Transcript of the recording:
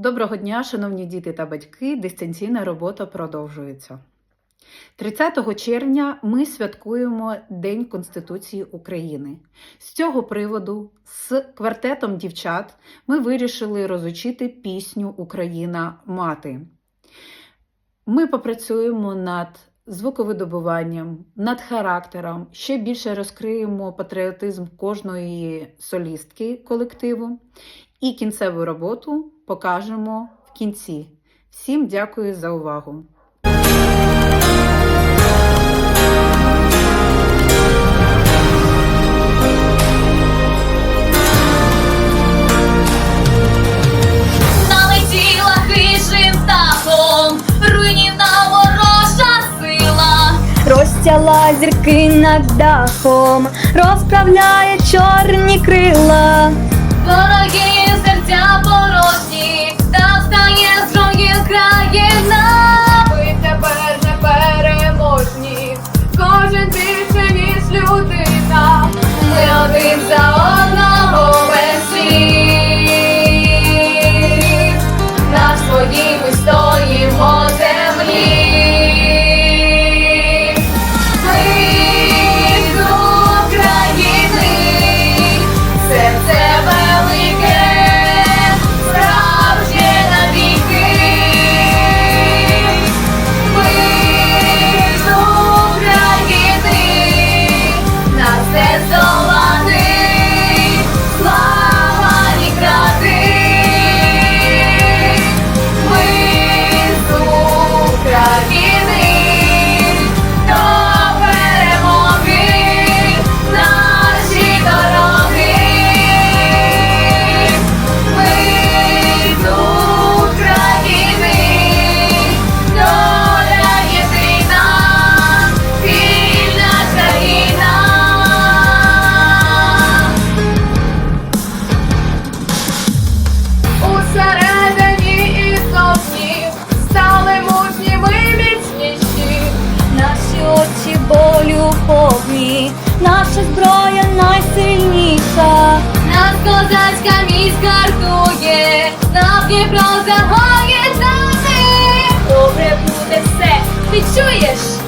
Доброго дня, шановні діти та батьки. Дистанційна робота продовжується. 30 червня ми святкуємо День Конституції України. З цього приводу з квартетом дівчат ми вирішили розучити пісню Україна мати. Ми попрацюємо над звуковидобуванням, над характером, ще більше розкриємо патріотизм кожної солістки колективу і кінцеву роботу покажемо в кінці. Всім дякую за увагу! Налетіла хижим птахом, руйнівна ворожа сила. Розтяла зірки над дахом, розправляє чорні крила. Вороги down. says the Popsiujesz!